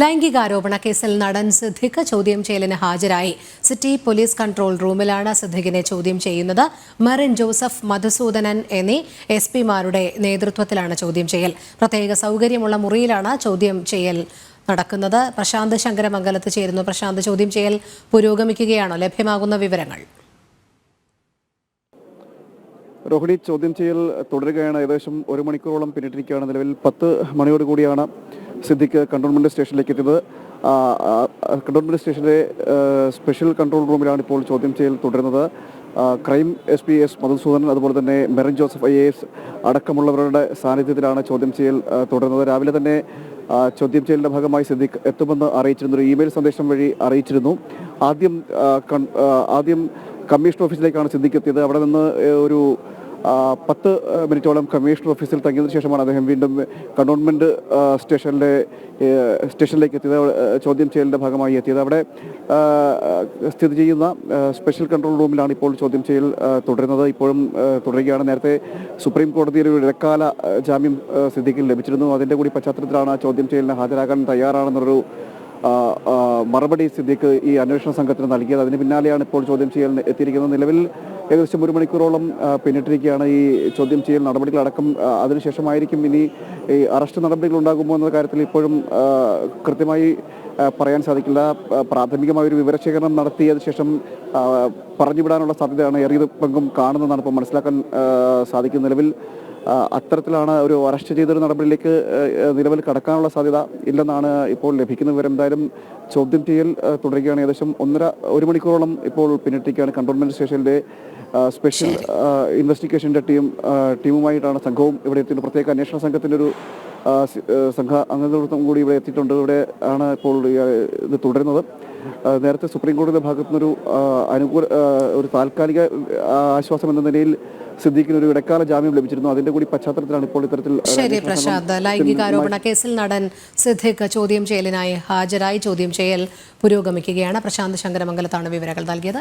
ലൈംഗികാരോപണ കേസിൽ നടൻ സിദ്ദിഖ് ചോദ്യം ചെയ്യലിന് ഹാജരായി. സിറ്റി പോലീസ് കൺട്രോൾ റൂമിലാണ് സിദ്ദിഖിനെ ചോദ്യം ചെയ്യുന്നത്. മെറിൻ ജോസഫ് മധുസൂദനൻ എന്നീ എസ് പിമാരുടെ നേതൃത്വത്തിലാണ് ചോദ്യം ചെയ്യൽ. പ്രത്യേക സൗകര്യമുള്ള മുറിയിലാണ് ചോദ്യം ചെയ്യൽ നടക്കുന്നത്. പ്രശാന്ത് ശങ്കരമംഗലത്ത് ചേരുന്നു. പ്രശാന്ത് ചോദ്യം ചെയ്യൽ പുരോഗമിക്കുകയാണോ? ലഭ്യമാകുന്ന വിവരങ്ങൾ. രോഹിണി ചോദ്യം ചെയ്യൽ തുടരുകയാണ്. ഏകദേശം ഒരു മണിക്കൂറോളം പിന്നിട്ടിരിക്കുകയാണ്. നിലവിൽ പത്ത് മണിയോട് കൂടിയാണ് സിദ്ദിഖ് കണ്ടോൺമെന്റ് സ്റ്റേഷനിലേക്ക് എത്തിയത്. കണ്ടോൺമെന്റ് സ്റ്റേഷനിലെ സ്പെഷ്യൽ കൺട്രോൾ റൂമിലാണ് ഇപ്പോൾ ചോദ്യം ചെയ്യൽ തുടരുന്നത്. Crime S P S Madhusoodanan അതുപോലെ തന്നെ മെറിൻ ജോസഫ് ഐ എസ് അടക്കമുള്ളവരുടെ സാന്നിധ്യത്തിലാണ് ചോദ്യം ചെയ്യൽ തുടരുന്നത്. രാവിലെ തന്നെ ചോദ്യം ചെയ്യലിന്റെ ഭാഗമായി സിദ്ദിഖ് എത്തുമെന്ന് അറിയിച്ചിരുന്നു ഒരു ഇമെയിൽ സന്ദേശം വഴി അറിയിച്ചിരുന്നു. ആദ്യം ആദ്യം കമ്മീഷൻ ഓഫീസിലേക്കാണ് സിദ്ദിഖ് എത്തിയത്. അവിടെ നിന്ന് ഒരു പത്ത് മിനിറ്റോളം കമ്മീഷണർ ഓഫീസിൽ തങ്ങിയതിനു ശേഷമാണ് അദ്ദേഹം വീണ്ടും കണ്ടോൺമെന്റ് സ്റ്റേഷനിലെ സ്റ്റേഷനിലേക്ക് എത്തിയത്. ചോദ്യം ചെയ്യലിന്റെ ഭാഗമായി എത്തിയത്. അവിടെ സ്ഥിതി ചെയ്യുന്ന സ്പെഷ്യൽ കൺട്രോൾ റൂമിലാണ് ഇപ്പോൾ ചോദ്യം ചെയ്യൽ തുടരുന്നത്. ഇപ്പോഴും തുടരുകയാണ്. നേരത്തെ സുപ്രീം കോടതിയിൽ ഒരു ഇടക്കാല ജാമ്യം സിദ്ദിഖിന് ലഭിച്ചിരുന്നു. അതിന്റെ കൂടി പശ്ചാത്തലത്തിലാണ് ചോദ്യം ചെയ്യലിന് ഹാജരാകാൻ തയ്യാറാണെന്നൊരു മറുപടി സിദ്ദീഖ് ഈ അന്വേഷണ സംഘത്തിന് നൽകിയത്. അതിന് പിന്നാലെയാണ് ഇപ്പോൾ ചോദ്യം ചെയ്യലിന് എത്തിയിരിക്കുന്നത്. നിലവിൽ ഏകദേശം ഒരു മണിക്കൂറോളം പിന്നിട്ടിരിക്കുകയാണ് ഈ ചോദ്യം ചെയ്യൽ നടപടികളടക്കം അതിനുശേഷമായിരിക്കും ഇനി ഈ അറസ്റ്റ് നടപടികൾ ഉണ്ടാകുമോ എന്ന കാര്യത്തിൽ ഇപ്പോഴും കൃത്യമായി പറയാൻ സാധിക്കില്ല. പ്രാഥമികമായ ഒരു വിവരശേഖരണം നടത്തിയതിനു ശേഷം പറഞ്ഞുവിടാനുള്ള സാധ്യതയാണ് ഏറിയ പങ്കും കാണുന്നതാണ് ഇപ്പോൾ മനസ്സിലാക്കാൻ സാധിക്കുന്ന നിലവിൽ. അത്തരത്തിലാണ് ഒരു അറസ്റ്റ് ചെയ്തൊരു നടപടിയിലേക്ക് നിലവിൽ കടക്കാനുള്ള സാധ്യത ഇല്ലെന്നാണ് ഇപ്പോൾ ലഭിക്കുന്ന വിവരം. എന്തായാലും ചോദ്യം ചെയ്യൽ തുടരുകയാണ്. ഏകദേശം ഒന്നര ഒരു മണിക്കൂറോളം ഇപ്പോൾ പിന്നിട്ടിരിക്കുകയാണ് കണ്ടോൺമെന്റ് സ്റ്റേഷനിലെ സ്പെഷ്യൽ ഇൻവെസ്റ്റിഗേഷന്റെ ടീം ടീമുമായിട്ടാണ് സംഘവും ഇവിടെ എത്തിയത് പ്രത്യേക അന്വേഷണ സംഘത്തിന്റെ ഒരു സംഘ അംഗങ്ങളും കൂടി ഇവിടെ എത്തിയിട്ടുണ്ട്. ഇവിടെ ആണ് ഇപ്പോൾ ഇത് തുടരുന്നത്. നേരത്തെ സുപ്രീം കോടതിയുടെ ഭാഗത്തു നിന്നൊരു അനുകൂല ഒരു താൽക്കാലിക ആശ്വാസം എന്ന നിലയിൽ സിദ്ദീഖിന് ഒരു ഇടക്കാല ജാമ്യം ലഭിച്ചിരുന്നു. അതിന്റെ കൂടി പശ്ചാത്തലത്തിലാണ് ഇപ്പോൾ ഇത്തരത്തിൽ ശരി പ്രശാന്ത്. ലൈംഗികാരോപണ കേസിൽ നടൻ സിദ്ദിഖ് ചോദ്യം ചെയ്യലിനായി ഹാജരായി. ചോദ്യം ചെയ്യൽ പുരോഗമിക്കുകയാണ്. പ്രശാന്ത് ശങ്കരമംഗലത്താണ് വിവരങ്ങൾ നൽകിയത്.